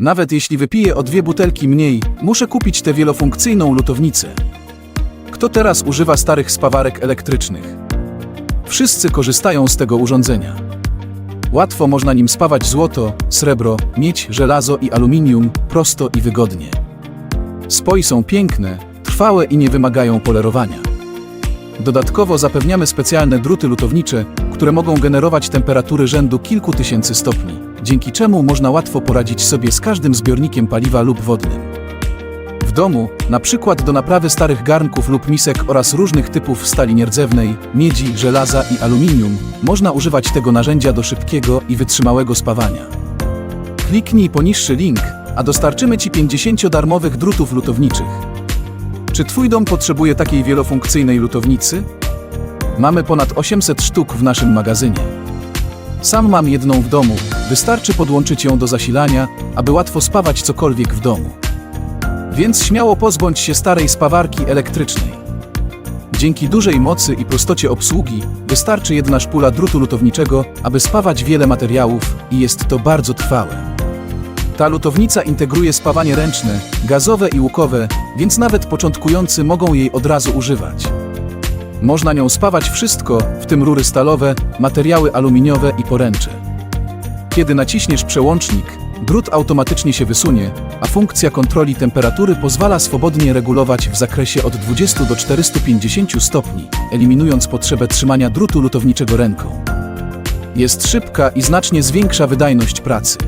Nawet jeśli wypiję o dwie butelki mniej, muszę kupić tę wielofunkcyjną lutownicę. Kto teraz używa starych spawarek elektrycznych? Wszyscy korzystają z tego urządzenia. Łatwo można nim spawać złoto, srebro, miedź, żelazo i aluminium prosto i wygodnie. Spoi są piękne, trwałe i nie wymagają polerowania. Dodatkowo zapewniamy specjalne druty lutownicze, które mogą generować temperatury rzędu kilku tysięcy stopni, dzięki czemu można łatwo poradzić sobie z każdym zbiornikiem paliwa lub wodnym. W domu, na przykład do naprawy starych garnków lub misek oraz różnych typów stali nierdzewnej, miedzi, żelaza i aluminium, można używać tego narzędzia do szybkiego i wytrzymałego spawania. Kliknij poniższy link, a dostarczymy Ci 50 darmowych drutów lutowniczych. Czy Twój dom potrzebuje takiej wielofunkcyjnej lutownicy? Mamy ponad 800 sztuk w naszym magazynie. Sam mam jedną w domu, wystarczy podłączyć ją do zasilania, aby łatwo spawać cokolwiek w domu. Więc śmiało pozbądź się starej spawarki elektrycznej. Dzięki dużej mocy i prostocie obsługi wystarczy jedna szpula drutu lutowniczego, aby spawać wiele materiałów i jest to bardzo trwałe. Ta lutownica integruje spawanie ręczne, gazowe i łukowe, więc nawet początkujący mogą jej od razu używać. Można nią spawać wszystko, w tym rury stalowe, materiały aluminiowe i poręcze. Kiedy naciśniesz przełącznik, drut automatycznie się wysunie, a funkcja kontroli temperatury pozwala swobodnie regulować w zakresie od 20 do 450 stopni, eliminując potrzebę trzymania drutu lutowniczego ręką. Jest szybka i znacznie zwiększa wydajność pracy.